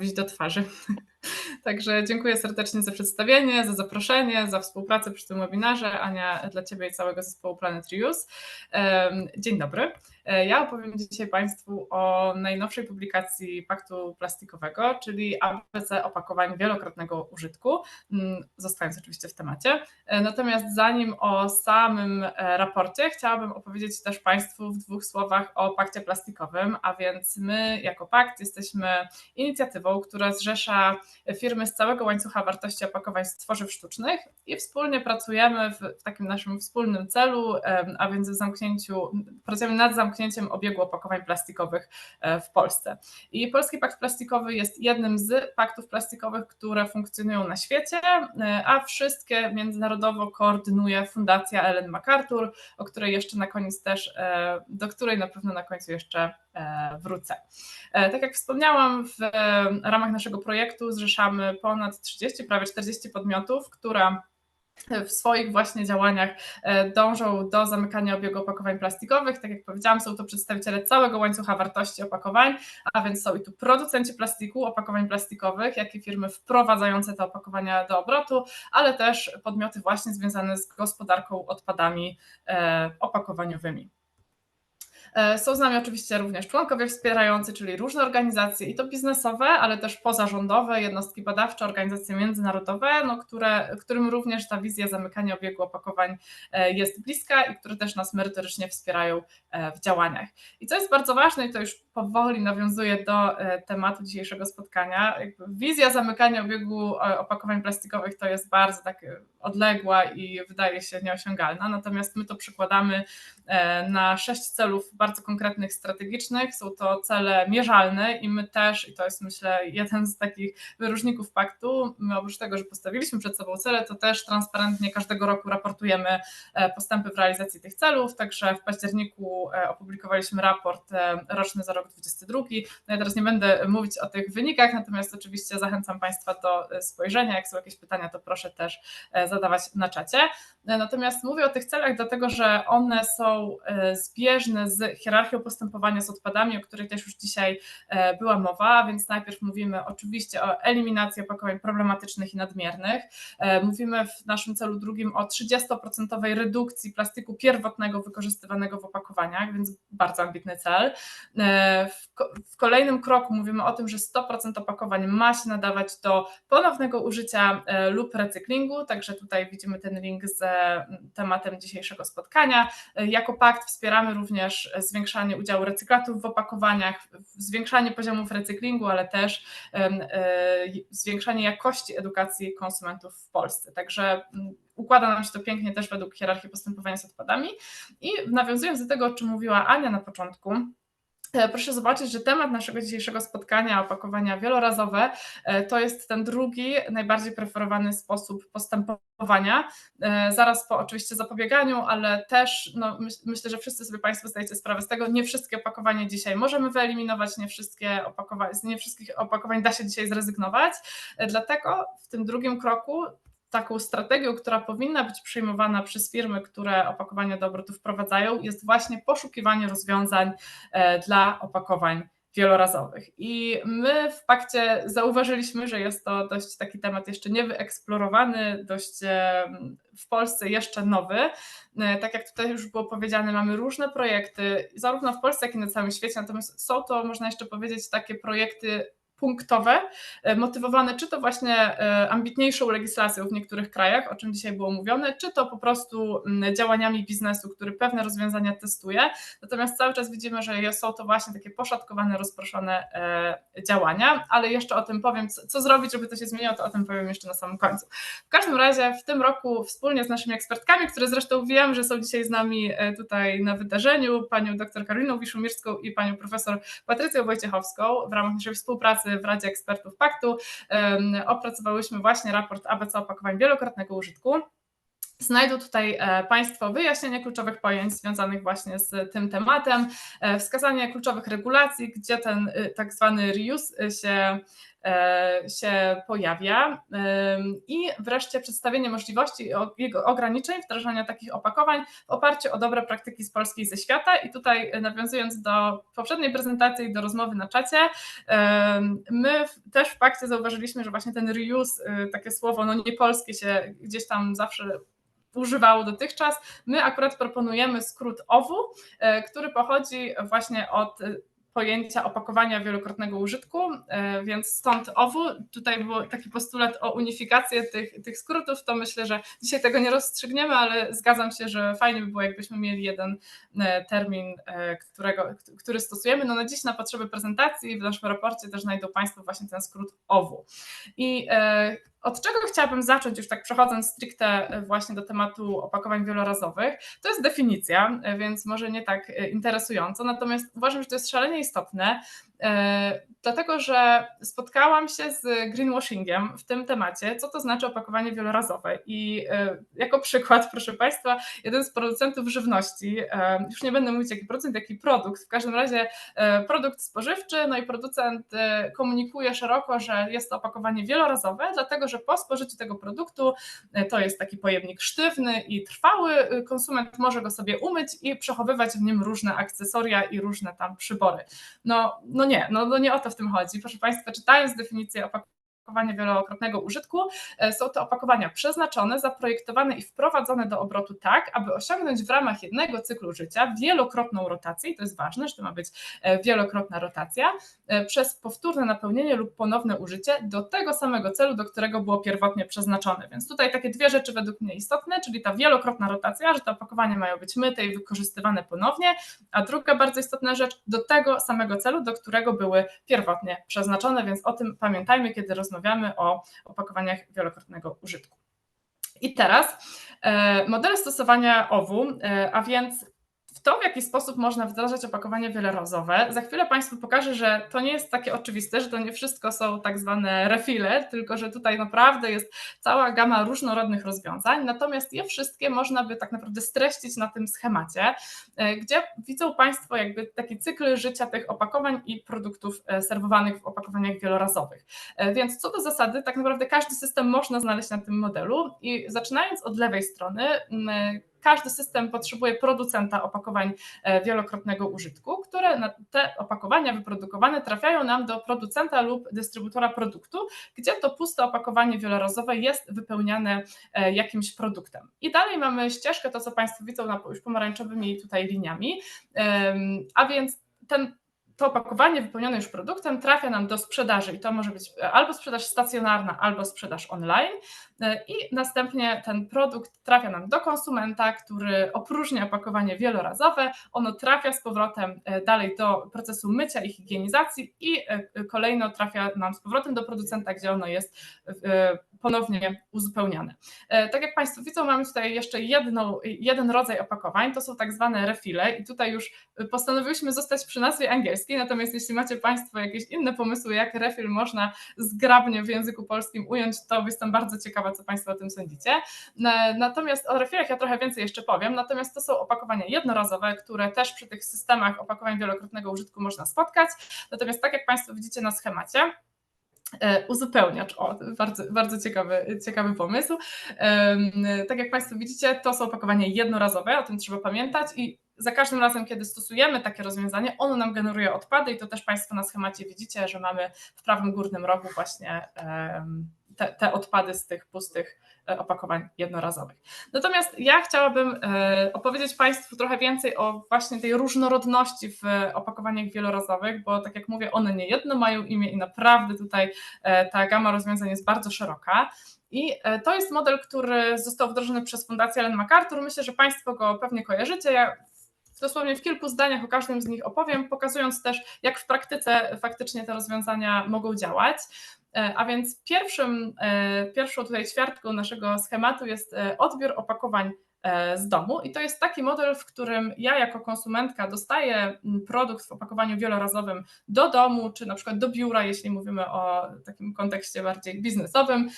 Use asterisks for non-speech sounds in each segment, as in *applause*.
mówić do twarzy. *laughs* Także dziękuję serdecznie za przedstawienie, za zaproszenie, za współpracę przy tym webinarze. Ania, dla Ciebie i całego zespołu Planet Reuse. Dzień dobry. E, ja opowiem dzisiaj Państwu o najnowszej publikacji Paktu Plastikowego, czyli ABC opakowań wielokrotnego użytku, mm, zostając oczywiście w temacie. E, natomiast zanim o samym e, raporcie, chciałabym opowiedzieć też Państwu w dwóch słowach o Pakcie Plastikowym, a więc my jako Pakt jesteśmy inicjatywą, która zrzesza firmy z całego łańcucha wartości opakowań z tworzyw sztucznych i wspólnie pracujemy w, takim naszym wspólnym celu, a więc w zamknięciu, pracujemy nad zamknięciem obiegu opakowań plastikowych e, w Polsce. I Polski Pakt Plastikowy jest jednym z paktów plastikowych, które funkcjonują na świecie, e, a wszystkie międzynarodowo koordynuje Fundacja Ellen MacArthur, o której jeszcze na koniec też, e, do której na pewno na końcu jeszcze wrócę. Tak jak wspomniałam, w ramach naszego projektu zrzeszamy ponad 30, prawie 40 podmiotów, które w swoich właśnie działaniach e, dążą do zamykania obiegu opakowań plastikowych. Tak jak powiedziałam, są to przedstawiciele całego łańcucha wartości opakowań, a więc są i tu producenci plastiku, opakowań plastikowych, jak i firmy wprowadzające te opakowania do obrotu, ale też podmioty właśnie związane z gospodarką odpadami e, opakowaniowymi. E, są z nami oczywiście również członkowie wspierający, czyli różne organizacje i to biznesowe, ale też pozarządowe, jednostki badawcze, organizacje międzynarodowe, no, które, którym również ta wizja zamykania obiegu opakowań e, jest bliska i które też nas merytorycznie wspierają e, w działaniach. I co jest bardzo ważne, i to już powoli nawiązuje do tematu dzisiejszego spotkania, wizja zamykania obiegu opakowań plastikowych to jest bardzo tak odległa i wydaje się nieosiągalna, natomiast my to przykładamy na sześć celów bardzo konkretnych, strategicznych. Są to cele mierzalne i my też, i to jest myślę jeden z takich wyróżników paktu, my oprócz tego, że postawiliśmy przed sobą cele, to też transparentnie każdego roku raportujemy e, postępy w realizacji tych celów. Także w październiku e, opublikowaliśmy raport e, roczny za rok 2022. No ja teraz nie będę mówić o tych wynikach, natomiast oczywiście zachęcam Państwa do spojrzenia. Jak są jakieś pytania, to proszę też zadawać na czacie. Natomiast mówię o tych celach, dlatego że one są zbieżne z hierarchią postępowania z odpadami, o której też już dzisiaj e, była mowa, więc najpierw mówimy oczywiście o eliminacji opakowań problematycznych i nadmiernych. E, mówimy w naszym celu drugim o 30% redukcji plastiku pierwotnego wykorzystywanego w opakowaniach, więc bardzo ambitny cel. E, w kolejnym kroku mówimy o tym, że 100% opakowań ma się nadawać do ponownego użycia lub recyklingu, także tutaj widzimy ten link z tematem dzisiejszego spotkania. Jako pakt wspieramy również zwiększanie udziału recyklatów w opakowaniach, zwiększanie poziomów recyklingu, ale też e, zwiększanie jakości edukacji konsumentów w Polsce. Także układa nam się to pięknie też według hierarchii postępowania z odpadami. I nawiązując do tego, o czym mówiła Ania na początku, proszę zobaczyć, że temat naszego dzisiejszego spotkania, opakowania wielorazowe, e, to jest ten drugi, najbardziej preferowany sposób postępowania. E, zaraz po oczywiście zapobieganiu, ale też no, myślę, że wszyscy sobie Państwo zdajecie sprawę z tego, nie wszystkie opakowania dzisiaj możemy wyeliminować, nie, wszystkie opakowania, nie wszystkich opakowań da się dzisiaj zrezygnować. Dlatego w tym drugim kroku taką strategią, która powinna być przyjmowana przez firmy, które opakowania do obrotu wprowadzają, jest właśnie poszukiwanie rozwiązań e, dla opakowań wielorazowych. I my w pakcie zauważyliśmy, że jest to dość taki temat jeszcze niewyeksplorowany, dość e, w Polsce jeszcze nowy. E, tak jak tutaj już było powiedziane, mamy różne projekty, zarówno w Polsce, jak i na całym świecie, natomiast są to, można jeszcze powiedzieć, takie projekty punktowe, e, motywowane czy to właśnie e, ambitniejszą legislacją w niektórych krajach, o czym dzisiaj było mówione, czy to po prostu działaniami biznesu, który pewne rozwiązania testuje. Natomiast cały czas widzimy, że są to właśnie takie poszatkowane, rozproszone e, działania, ale jeszcze o tym powiem, co, zrobić, żeby to się zmieniło, to o tym powiem jeszcze na samym końcu. W każdym razie w tym roku wspólnie z naszymi ekspertkami, które zresztą wiem, że są dzisiaj z nami tutaj na wydarzeniu, panią dr Karoliną Wiszumirską i panią profesor Patrycją Wojciechowską w ramach naszej współpracy w Radzie Ekspertów Paktu opracowałyśmy właśnie raport ABC opakowań wielokrotnego użytku. Znajdą tutaj e, Państwo wyjaśnienie kluczowych pojęć związanych właśnie z tym tematem, e, wskazanie kluczowych regulacji, gdzie ten e, tak zwany reuse się się pojawia. I wreszcie przedstawienie możliwości jego ograniczeń wdrażania takich opakowań w oparciu o dobre praktyki z Polski i ze świata. I tutaj nawiązując do poprzedniej prezentacji i do rozmowy na czacie, my też w pakcie zauważyliśmy, że właśnie ten reuse, takie słowo no nie polskie się gdzieś tam zawsze używało dotychczas. My akurat proponujemy skrót OWU, e, który pochodzi właśnie od e, pojęcia opakowania wielokrotnego użytku, e, więc stąd OWU. Tutaj był taki postulat o unifikację tych, tych skrótów, to myślę, że dzisiaj tego nie rozstrzygniemy, ale zgadzam się, że fajnie by było, jakbyśmy mieli jeden termin, którego, który stosujemy. No na dziś na potrzeby prezentacji w naszym raporcie też znajdą Państwo właśnie ten skrót OWU. I od czego chciałabym zacząć, już tak przechodząc stricte e, właśnie do tematu opakowań wielorazowych? To jest definicja, e, więc może nie tak e, interesująco, natomiast uważam, że to jest szalenie istotne, dlatego że spotkałam się z greenwashingiem w tym temacie, co to znaczy opakowanie wielorazowe. I jako przykład, *laughs* proszę Państwa, jeden z producentów żywności, już nie będę mówić jaki producent, jaki produkt, w każdym razie produkt spożywczy, no i producent komunikuje szeroko, że jest to opakowanie wielorazowe, dlatego że po spożyciu tego produktu e, to jest taki pojemnik sztywny i trwały, e, konsument może go sobie umyć i przechowywać w nim różne akcesoria i różne tam przybory. No, no nie, no, no nie o to w tym chodzi. Proszę Państwa, czytając definicję opakowania, opakowania wielokrotnego użytku. E, są to opakowania przeznaczone, zaprojektowane i wprowadzone do obrotu tak, aby osiągnąć w ramach jednego cyklu życia wielokrotną rotację, i to jest ważne, że to ma być e, wielokrotna rotacja, e, przez powtórne napełnienie lub ponowne użycie do tego samego celu, do którego było pierwotnie przeznaczone. Więc tutaj takie dwie rzeczy według mnie istotne, czyli ta wielokrotna rotacja, że te opakowania mają być myte i wykorzystywane ponownie, a druga bardzo istotna rzecz, do tego samego celu, do którego były pierwotnie przeznaczone, więc o tym pamiętajmy, kiedy rozmawiamy rozmawiamy o opakowaniach wielokrotnego użytku. I teraz e, modele stosowania OWU, e, a więc w to, w jaki sposób można wdrażać opakowanie wielorazowe. Za chwilę Państwu pokażę, że to nie jest takie oczywiste, że to nie wszystko są tak zwane refile, tylko że tutaj naprawdę jest cała gama różnorodnych rozwiązań, natomiast je wszystkie można by tak naprawdę streścić na tym schemacie, e, gdzie widzą Państwo jakby taki cykl życia tych opakowań i produktów e, serwowanych w opakowaniach wielorazowych. E, więc co do zasady, tak naprawdę każdy system można znaleźć na tym modelu i zaczynając od lewej strony, każdy system potrzebuje producenta opakowań e, wielokrotnego użytku, które te opakowania wyprodukowane trafiają nam do producenta lub dystrybutora produktu, gdzie to puste opakowanie wielorazowe jest wypełniane e, jakimś produktem. I dalej mamy ścieżkę, to co Państwo widzą na już pomarańczowymi tutaj liniami, a więc ten to opakowanie wypełnione już produktem trafia nam do sprzedaży i to może być albo sprzedaż stacjonarna, albo sprzedaż online i następnie ten produkt trafia nam do konsumenta, który opróżnia opakowanie wielorazowe, ono trafia z powrotem e, dalej do procesu mycia i higienizacji i e, kolejno trafia nam z powrotem do producenta, gdzie ono jest e, ponownie uzupełniane. Tak jak Państwo widzą, mamy tutaj jeszcze jeden rodzaj opakowań, to są tak zwane refile i tutaj już postanowiłyśmy zostać przy nazwie angielskiej, natomiast jeśli macie Państwo jakieś inne pomysły, jak refill można zgrabnie w języku polskim ująć, to jestem bardzo ciekawa co Państwo o tym sądzicie. Natomiast o refilach ja trochę więcej jeszcze powiem, natomiast to są opakowania jednorazowe, które też przy tych systemach opakowań wielokrotnego użytku można spotkać. Natomiast tak jak Państwo widzicie na schemacie, e, Uzupełniacz, o, bardzo, bardzo ciekawy, ciekawy pomysł. Tak jak Państwo widzicie, to są opakowania jednorazowe, o tym trzeba pamiętać i za każdym razem, kiedy stosujemy takie rozwiązanie, ono nam generuje odpady i to też Państwo na schemacie widzicie, że mamy w prawym górnym rogu właśnie te, te odpady z tych pustych e, opakowań jednorazowych. Natomiast ja chciałabym e, opowiedzieć Państwu trochę więcej o właśnie tej różnorodności w opakowaniach wielorazowych, bo tak jak mówię, one nie jedno mają imię i naprawdę tutaj e, ta gama rozwiązań jest bardzo szeroka. I to jest model, który został wdrożony przez Fundację Ellen MacArthur. Myślę, że Państwo go pewnie kojarzycie. Ja dosłownie w kilku zdaniach o każdym z nich opowiem, pokazując też, jak w praktyce faktycznie te rozwiązania mogą działać. E, a więc pierwszym, e, pierwszą tutaj ćwiartką naszego schematu jest e, odbiór opakowań z domu i to jest taki model, w którym ja jako konsumentka dostaję produkt w opakowaniu wielorazowym do domu, czy na przykład do biura, jeśli mówimy o takim kontekście bardziej biznesowym.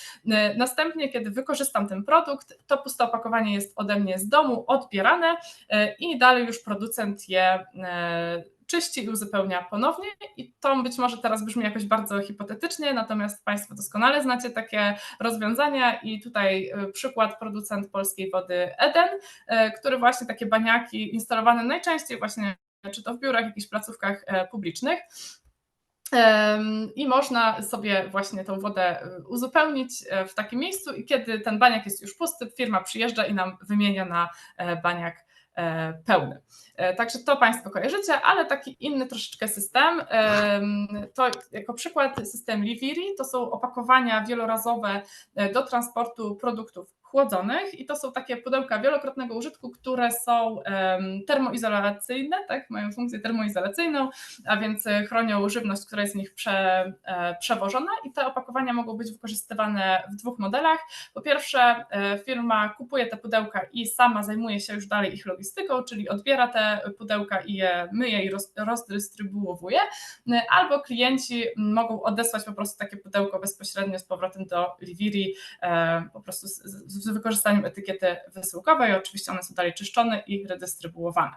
Następnie, kiedy wykorzystam ten produkt, to puste opakowanie jest ode mnie z domu odbierane i dalej już producent je czyści i uzupełnia ponownie. I to być może teraz brzmi jakoś bardzo hipotetycznie, natomiast Państwo doskonale znacie takie rozwiązania i tutaj przykład producent polskiej wody Eden, który właśnie takie baniaki instalowane najczęściej właśnie czy to w biurach, jakichś placówkach publicznych, i można sobie właśnie tą wodę y, uzupełnić e, w takim miejscu i kiedy ten baniak jest już pusty, firma przyjeżdża i nam wymienia na e, baniak e, pełny. Także to Państwo kojarzycie, ale taki inny troszeczkę system. To jako przykład system Liviri to są opakowania wielorazowe do transportu produktów chłodzonych i to są takie pudełka wielokrotnego użytku, które są termoizolacyjne, tak, mają funkcję termoizolacyjną, a więc e, chronią żywność, która jest z nich prze, e, przewożona i te opakowania mogą być wykorzystywane w dwóch modelach. Po pierwsze e, firma kupuje te pudełka i sama zajmuje się już dalej ich logistyką, czyli odbiera te pudełka i je myje i roz, rozdystrybuowuje, albo klienci mogą odesłać po prostu takie pudełko bezpośrednio z powrotem do Liviri, po prostu z, z z wykorzystaniem etykiety wysyłkowej. Oczywiście one są dalej czyszczone i redystrybuowane.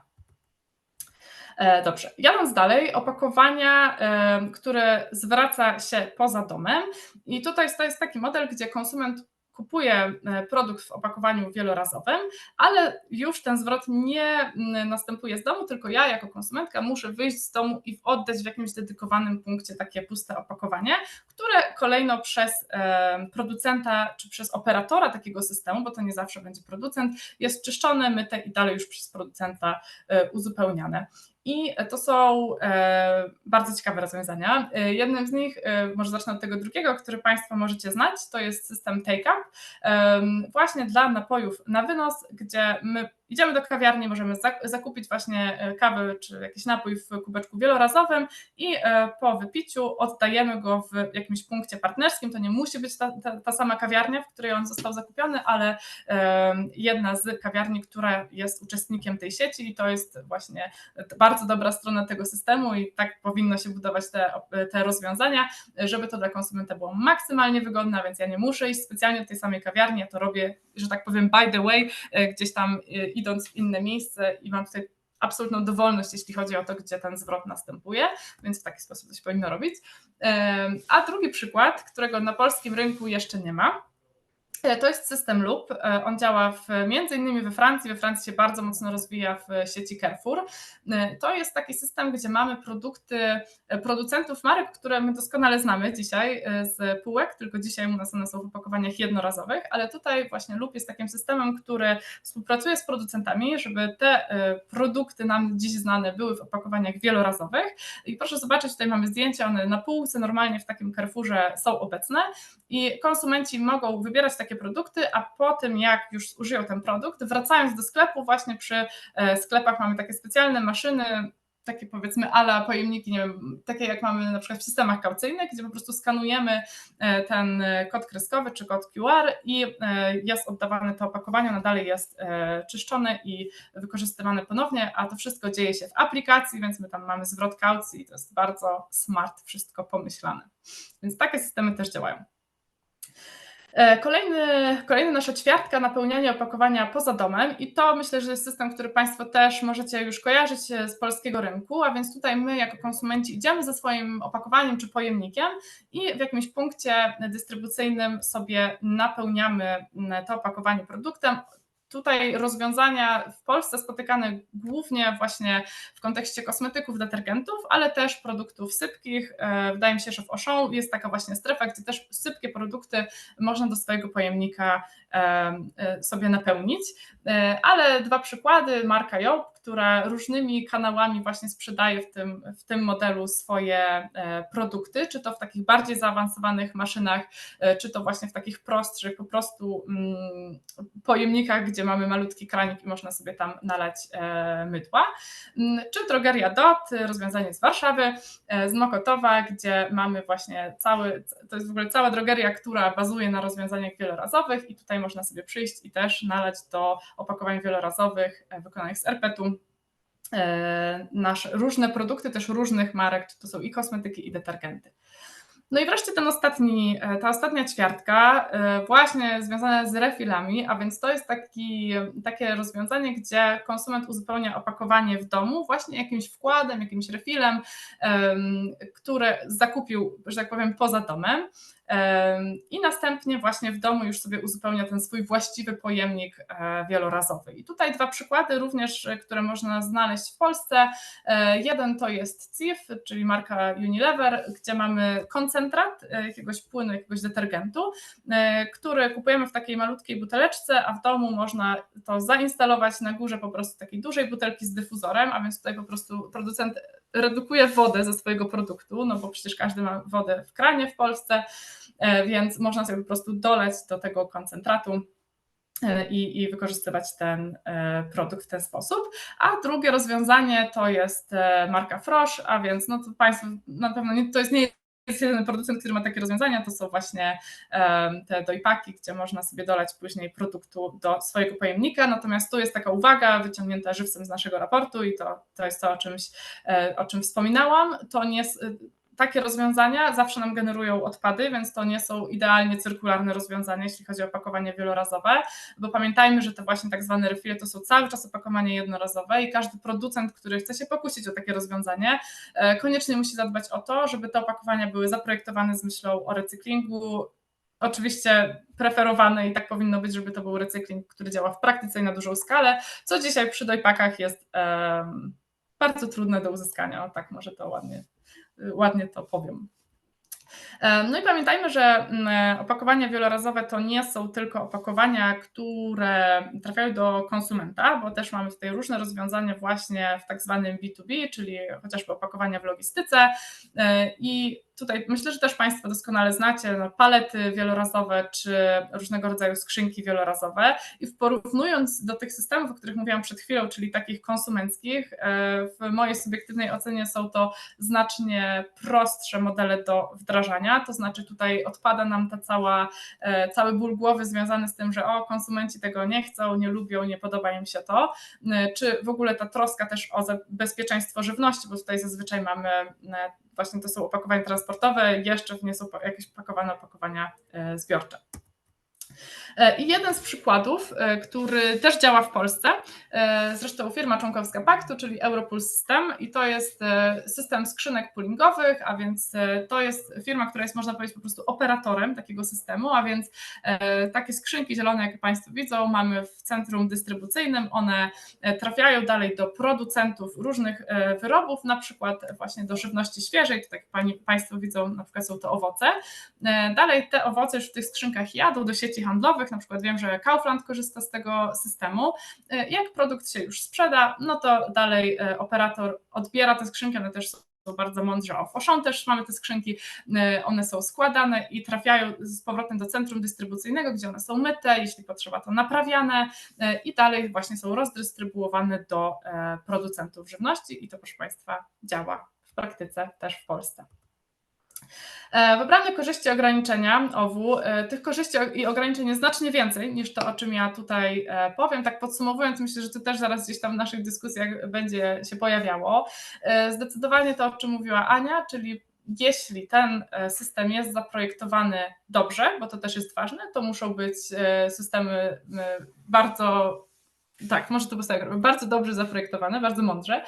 E, dobrze, jadąc dalej, opakowania, e, które zwraca się poza domem. I tutaj to jest taki model, gdzie konsument kupuję e, produkt w opakowaniu wielorazowym, ale już ten zwrot nie następuje z domu, tylko ja jako konsumentka muszę wyjść z domu i oddać w jakimś dedykowanym punkcie takie puste opakowanie, które kolejno przez e, producenta czy przez operatora takiego systemu, bo to nie zawsze będzie producent, jest czyszczone, myte i dalej już przez producenta e, uzupełniane. I to są e, bardzo ciekawe rozwiązania. E, jednym z nich, e, może zacznę od tego drugiego, który Państwo możecie znać, to jest system Take Up, właśnie dla napojów na wynos, gdzie my idziemy do kawiarni, możemy zakupić właśnie e, kawę czy jakiś napój w kubeczku wielorazowym i e, po wypiciu oddajemy go w jakimś punkcie partnerskim. To nie musi być ta, ta, ta sama kawiarnia, w której on został zakupiony, ale jedna z kawiarni, która jest uczestnikiem tej sieci i to jest właśnie bardzo dobra strona tego systemu i tak powinno się budować te, te rozwiązania, żeby to dla konsumenta było maksymalnie wygodne, więc ja nie muszę iść specjalnie do tej samej kawiarni, ja to robię, że tak powiem by the way, e, gdzieś tam idąc w inne miejsce i mam tutaj absolutną dowolność, jeśli chodzi o to, gdzie ten zwrot następuje, więc w taki sposób to się powinno robić. A drugi przykład, którego na polskim rynku jeszcze nie ma, to jest system Loop. E, on działa w, między innymi we Francji. We Francji się bardzo mocno rozwija w sieci Carrefour. E, to jest taki system, gdzie mamy produkty producentów marek, które my doskonale znamy dzisiaj z półek, tylko dzisiaj u nas one są w opakowaniach jednorazowych, ale tutaj właśnie Loop jest takim systemem, który współpracuje z producentami, żeby te produkty nam dziś znane były w opakowaniach wielorazowych. I proszę zobaczyć, tutaj mamy zdjęcia, one na półce normalnie w takim Carrefourze są obecne i konsumenci mogą wybierać takie produkty, a po tym jak już zużyją ten produkt, wracając do sklepu, właśnie przy e, sklepach mamy takie specjalne maszyny, takie powiedzmy ala pojemniki, nie wiem, takie jak mamy na przykład w systemach kaucyjnych, gdzie po prostu skanujemy e, ten kod kreskowy czy kod QR i e, jest oddawane to opakowanie, ono dalej jest czyszczone i wykorzystywane ponownie, a to wszystko dzieje się w aplikacji, więc my tam mamy zwrot kaucji i to jest bardzo smart, wszystko pomyślane. Więc takie systemy też działają. E, kolejny, kolejna nasza ćwiartka napełniania opakowania poza domem i to myślę, że jest system, który Państwo też możecie już kojarzyć e, z polskiego rynku, a więc tutaj my jako konsumenci idziemy ze swoim opakowaniem czy pojemnikiem i w jakimś punkcie dystrybucyjnym sobie napełniamy to opakowanie produktem, Tutaj rozwiązania w Polsce spotykane głównie właśnie w kontekście kosmetyków, detergentów, ale też produktów sypkich. E, wydaje mi się, że w Auchan jest taka właśnie strefa, gdzie też sypkie produkty można do swojego pojemnika sobie napełnić. Ale dwa przykłady, marka Job, która różnymi kanałami właśnie sprzedaje w tym, w tym modelu swoje produkty, czy to w takich bardziej zaawansowanych maszynach, czy to właśnie w takich prostszych po prostu mm, pojemnikach, gdzie mamy malutki kranik i można sobie tam nalać e, mydła. Mm, czy drogeria DOT, rozwiązanie z Warszawy, e, z Mokotowa, gdzie mamy właśnie cały, to jest w ogóle cała drogeria, która bazuje na rozwiązaniach wielorazowych i tutaj można sobie przyjść i też nalać do opakowań wielorazowych e, wykonanych z RPET-u nasze różne produkty też różnych marek, to są i kosmetyki, i detergenty. No i wreszcie ten ostatni, e, ta ostatnia ćwiartka, e, właśnie związana z refilami, a więc to jest taki, takie rozwiązanie, gdzie konsument uzupełnia opakowanie w domu właśnie jakimś wkładem, jakimś refilem, który zakupił, że tak powiem, poza domem. I następnie właśnie w domu już sobie uzupełnia ten swój właściwy pojemnik e, wielorazowy. I tutaj dwa przykłady również, które można znaleźć w Polsce. Jeden to jest CIF, czyli marka Unilever, gdzie mamy koncentrat e, jakiegoś płynu, jakiegoś detergentu, e, który kupujemy w takiej malutkiej buteleczce, a w domu można to zainstalować na górze po prostu takiej dużej butelki z dyfuzorem, a więc tutaj po prostu producent redukuje wodę ze swojego produktu, no bo przecież każdy ma wodę w kranie w Polsce, e, więc można sobie po prostu doleć do tego koncentratu i, i, wykorzystywać ten produkt w ten sposób. A drugie rozwiązanie to jest marka Frosch, a więc no to Państwo na pewno nie, to jest nie producent, który ma takie rozwiązania, to są właśnie te dojpaki, gdzie można sobie dolać później produktu do swojego pojemnika, natomiast tu jest taka uwaga wyciągnięta żywcem z naszego raportu i to, to jest to, o, czymś, e, o czym wspominałam, to nie, takie rozwiązania zawsze nam generują odpady, więc to nie są idealnie cyrkularne rozwiązania, jeśli chodzi o opakowanie wielorazowe, bo pamiętajmy, że te właśnie tak zwane refile to są cały czas opakowanie jednorazowe i każdy producent, który chce się pokusić o takie rozwiązanie, e, koniecznie musi zadbać o to, żeby te opakowania były zaprojektowane z myślą o recyklingu, Oczywiście preferowane i tak powinno być, żeby to był recykling, który działa w praktyce i na dużą skalę, co dzisiaj przy dojpakach jest um, bardzo trudne do uzyskania. O, tak może to ładnie ładnie to powiem. No i pamiętajmy, że mm, opakowania wielorazowe to nie są tylko opakowania, które trafiają do konsumenta, bo też mamy tutaj różne rozwiązania właśnie w tak zwanym B2B, czyli chociażby opakowania w logistyce e, i tutaj myślę, że też Państwo doskonale znacie no, palety wielorazowe czy różnego rodzaju skrzynki wielorazowe. I porównując do tych systemów, o których mówiłam przed chwilą, czyli takich konsumenckich, e, w mojej subiektywnej ocenie są to znacznie prostsze modele do wdrażania, to znaczy tutaj odpada nam ta cała, e, cały ból głowy związany z tym, że o, konsumenci tego nie chcą, nie lubią, nie podoba im się to, e, czy w ogóle ta troska też o bezpieczeństwo żywności, bo tutaj zazwyczaj mamy właśnie to są opakowania transportowe, jeszcze nie są jakieś pakowane opakowania e, zbiorcze. E, I jeden z przykładów, e, który też działa w Polsce, zresztą firma członkowska paktu, czyli Europool System, i to jest system skrzynek poolingowych, a więc to jest firma, która jest, można powiedzieć, po prostu operatorem takiego systemu, a więc takie skrzynki zielone, jak Państwo widzą, mamy w centrum dystrybucyjnym, one trafiają dalej do producentów różnych wyrobów, na przykład właśnie do żywności świeżej, tak jak Państwo widzą, na przykład są to owoce. Dalej te owoce już w tych skrzynkach jadą do sieci handlowych, na przykład wiem, że Kaufland korzysta z tego systemu. E, jak produkt się już sprzeda, no to dalej e, operator odbiera te skrzynki, one też są bardzo mądrze o Foszą też mamy te skrzynki, e, one są składane i trafiają z powrotem do centrum dystrybucyjnego, gdzie one są myte, jeśli potrzeba to naprawiane i dalej właśnie są rozdystrybuowane do producentów żywności i to proszę Państwa działa w praktyce też w Polsce. E, wybrane korzyści ograniczenia OWU, e, tych korzyści i ograniczeń jest znacznie więcej niż to, o czym ja tutaj e, powiem. Tak podsumowując, myślę, że to też zaraz gdzieś tam w naszych dyskusjach będzie się pojawiało. Zdecydowanie to, o czym mówiła Ania, czyli jeśli ten system jest zaprojektowany dobrze, bo to też jest ważne, to muszą być systemy bardzo tak, może to tak, bardzo dobrze zaprojektowane, bardzo mądrze.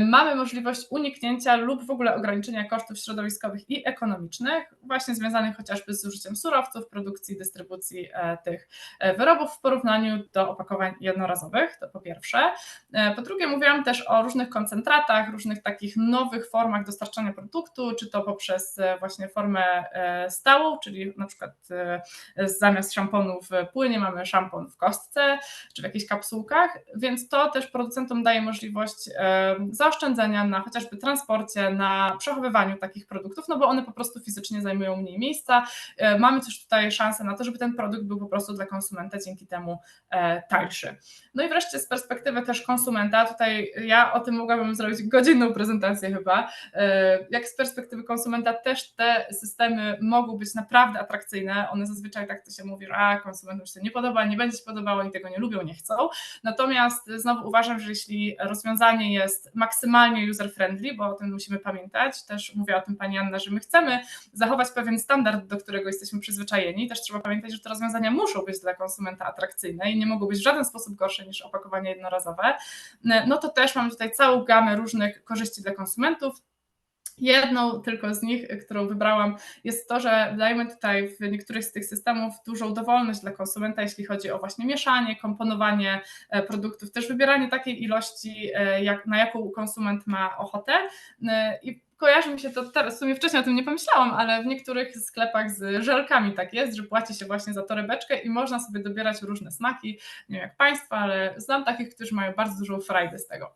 Mamy możliwość uniknięcia lub w ogóle ograniczenia kosztów środowiskowych i ekonomicznych, właśnie związanych chociażby z zużyciem surowców, produkcji, dystrybucji e, tych e, wyrobów w porównaniu do opakowań jednorazowych, to po pierwsze. E, po drugie, mówiłam też o różnych koncentratach, różnych takich nowych formach dostarczania produktu, czy to poprzez właśnie formę stałą, czyli na przykład zamiast szamponu w płynie mamy szampon w kostce, czy w jakiejś kapsułce więc to też producentom daje możliwość zaoszczędzenia na chociażby transporcie, na przechowywaniu takich produktów, no bo one po prostu fizycznie zajmują mniej miejsca. E, mamy też tutaj szansę na to, żeby ten produkt był po prostu dla konsumenta dzięki temu e, tańszy. No i wreszcie z perspektywy też konsumenta, tutaj ja o tym mogłabym zrobić godzinną prezentację chyba, e, jak z perspektywy konsumenta też te systemy mogą być naprawdę atrakcyjne, one zazwyczaj tak to się mówi, że a konsumentom się nie podoba, nie będzie się podobało, oni tego nie lubią, nie chcą, Natomiast znowu uważam, że jeśli rozwiązanie jest maksymalnie user-friendly, bo o tym musimy pamiętać, też mówiła o tym pani Anna, że my chcemy zachować pewien standard, do którego jesteśmy przyzwyczajeni, też trzeba pamiętać, że te rozwiązania muszą być dla konsumenta atrakcyjne i nie mogą być w żaden sposób gorsze niż opakowanie jednorazowe, no to też mamy tutaj całą gamę różnych korzyści dla konsumentów, Jedną tylko z nich, którą wybrałam, jest to, że dajemy tutaj w niektórych z tych systemów dużą dowolność dla konsumenta, jeśli chodzi o właśnie mieszanie, komponowanie e, produktów, też wybieranie takiej ilości, e, jak, na jaką konsument ma ochotę. E, I kojarzy mi się to teraz, w sumie wcześniej o tym nie pomyślałam, ale w niektórych sklepach z żelkami tak jest, że płaci się właśnie za torebeczkę i można sobie dobierać różne smaki. Nie wiem jak Państwa, ale znam takich, którzy mają bardzo dużą frajdę z tego.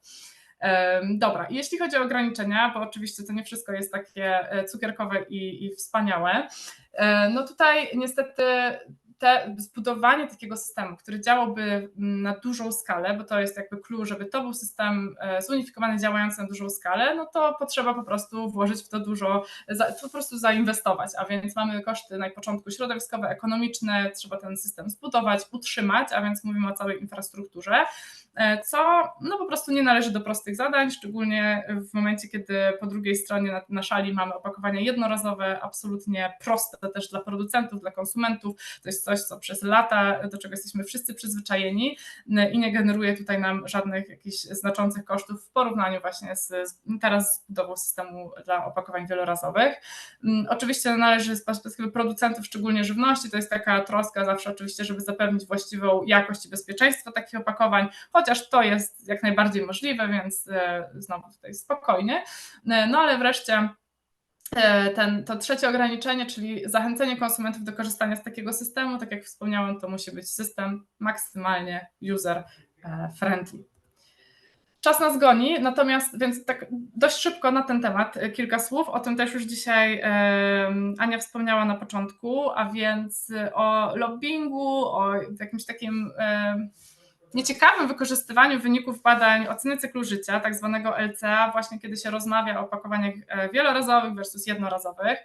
Dobra, jeśli chodzi o ograniczenia, bo oczywiście to nie wszystko jest takie e, cukierkowe i, i wspaniałe, e, no tutaj niestety te, zbudowanie takiego systemu, który działałby mm, na dużą skalę, bo to jest jakby clue, żeby to był system e, zunifikowany, działający na dużą skalę, no to potrzeba po prostu włożyć w to dużo, po prostu zainwestować, a więc mamy koszty na początku środowiskowe, ekonomiczne, trzeba ten system zbudować, utrzymać, a więc mówimy o całej infrastrukturze, e, co no po prostu nie należy do prostych zadań, szczególnie w momencie, kiedy po drugiej stronie na, na szali mamy opakowania jednorazowe, absolutnie proste też dla producentów, dla konsumentów, to jest coś, co przez lata, do czego jesteśmy wszyscy przyzwyczajeni i nie generuje tutaj nam żadnych jakichś znaczących kosztów w porównaniu właśnie z, teraz z budową systemu dla opakowań wielorazowych. Mm, oczywiście należy z perspektywy producentów, szczególnie żywności, to jest taka troska zawsze oczywiście, żeby zapewnić właściwą jakość i bezpieczeństwo takich opakowań, chociaż to jest jak najbardziej możliwe, więc e, znowu tutaj spokojnie. No ale wreszcie ten, to trzecie ograniczenie, czyli zachęcenie konsumentów do korzystania z takiego systemu, tak jak wspomniałem, to musi być system maksymalnie user e, friendly. Czas nas goni, natomiast więc tak dość szybko na ten temat e, kilka słów. O tym też już dzisiaj Ania wspomniała na początku, a więc o lobbingu, o jakimś takim nieciekawym wykorzystywaniu wyników badań oceny cyklu życia, tak zwanego LCA, właśnie kiedy się rozmawia o opakowaniach e, wielorazowych versus jednorazowych.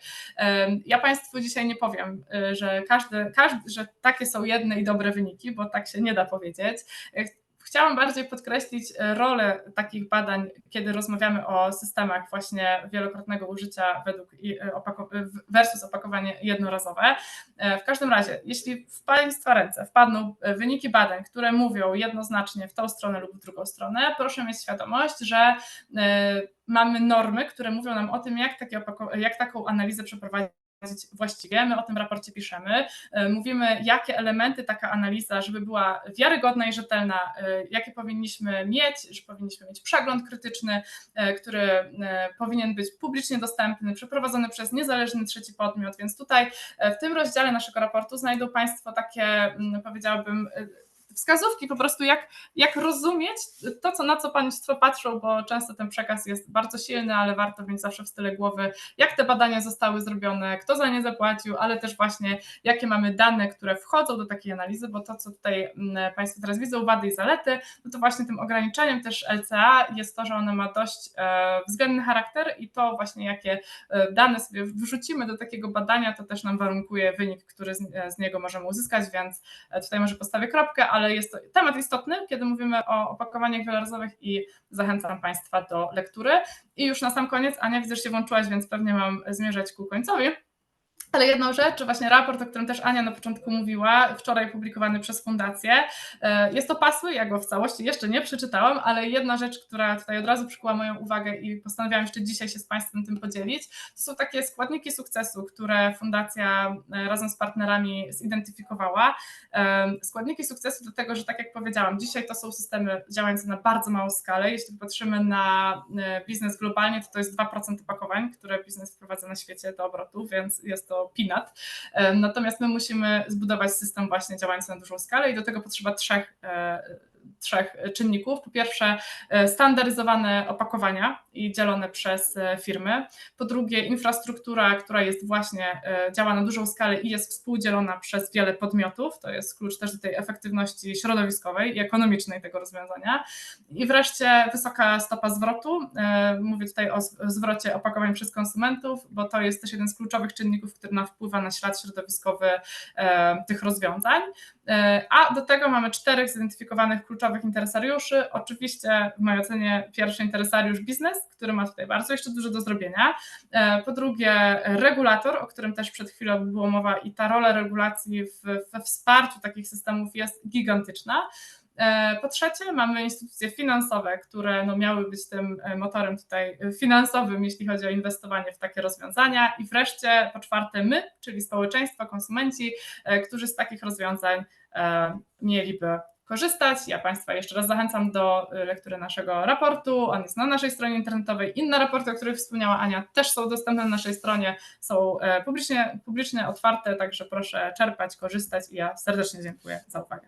Ja Państwu dzisiaj nie powiem, e, że, każdy, każdy, że takie są jedne i dobre wyniki, bo tak się nie da powiedzieć. Chciałam bardziej podkreślić e, rolę takich badań, kiedy rozmawiamy o systemach właśnie wielokrotnego użycia według e, versus opakowanie jednorazowe. E, w każdym razie, jeśli w Państwa ręce wpadną wyniki badań, które mówią jednoznacznie w tą stronę lub w drugą stronę, proszę mieć świadomość, że mamy normy, które mówią nam o tym, jak, takie jak taką analizę przeprowadzić właściwie. My o tym raporcie piszemy. E, mówimy, jakie elementy taka analiza, żeby była wiarygodna i rzetelna, e, jakie powinniśmy mieć, że powinniśmy mieć przegląd krytyczny, e, który powinien być publicznie dostępny, przeprowadzony przez niezależny trzeci podmiot. Więc tutaj w tym rozdziale naszego raportu znajdą Państwo takie, mm, powiedziałabym, wskazówki po prostu, jak, jak rozumieć to, co, na co Państwo patrzą, bo często ten przekaz jest bardzo silny, ale warto mieć zawsze w style głowy, jak te badania zostały zrobione, kto za nie zapłacił, ale też właśnie jakie mamy dane, które wchodzą do takiej analizy, bo to, co tutaj mm, Państwo teraz widzą, wady i zalety, no to właśnie tym ograniczeniem też LCA jest to, że ona ma dość e, względny charakter i to właśnie jakie e, dane sobie wrzucimy do takiego badania, to też nam warunkuje wynik, który z, z niego możemy uzyskać, więc e, tutaj może postawię kropkę, ale ale jest to temat istotny, kiedy mówimy o opakowaniach wielorazowych i zachęcam Państwa do lektury. I już na sam koniec, Ania, widzę, że się włączyłaś, więc pewnie mam zmierzać ku końcowi. Ale jedną rzecz, właśnie raport, o którym też Ania na początku mówiła, wczoraj publikowany przez Fundację, e, jest to pasły, ja go w całości jeszcze nie przeczytałam, ale jedna rzecz, która tutaj od razu przykuła moją uwagę i postanowiłam jeszcze dzisiaj się z Państwem tym podzielić, to są takie składniki sukcesu, które Fundacja e, razem z partnerami zidentyfikowała. E, składniki sukcesu do tego, że tak jak powiedziałam, dzisiaj to są systemy działające na bardzo małą skalę. Jeśli patrzymy na biznes globalnie, to to jest 2% opakowań, które biznes wprowadza na świecie do obrotu, więc jest to peanut. Natomiast my musimy zbudować system właśnie działający na dużą skalę i do tego potrzeba trzech e, trzech czynników. Po pierwsze, e, standaryzowane opakowania i dzielone przez e, firmy. Po drugie, infrastruktura, która jest właśnie, działa na dużą skalę i jest współdzielona przez wiele podmiotów. To jest klucz też do tej efektywności środowiskowej i ekonomicznej tego rozwiązania. I wreszcie wysoka stopa zwrotu. Mówię tutaj o zwrocie opakowań przez konsumentów, bo to jest też jeden z kluczowych czynników, który wpływa na ślad środowiskowy tych rozwiązań. A do tego mamy czterech zidentyfikowanych kluczowych interesariuszy. Oczywiście w mojej ocenie pierwszy interesariusz biznes, który ma tutaj bardzo jeszcze dużo do zrobienia. Po drugie regulator, o którym też przed chwilą było mowa i ta rola regulacji we wsparciu takich systemów jest gigantyczna. E, po trzecie, mamy instytucje finansowe, które no miały być tym e, motorem tutaj finansowym, jeśli chodzi o inwestowanie w takie rozwiązania. I wreszcie, po czwarte, my, czyli społeczeństwo, konsumenci, e, którzy z takich rozwiązań mieliby korzystać. Ja Państwa jeszcze raz zachęcam do lektury naszego raportu. On jest na naszej stronie internetowej. Inne raporty, o których wspomniała Ania, też są dostępne na naszej stronie, są publicznie, publicznie otwarte, także proszę czerpać, korzystać i ja serdecznie dziękuję za uwagę.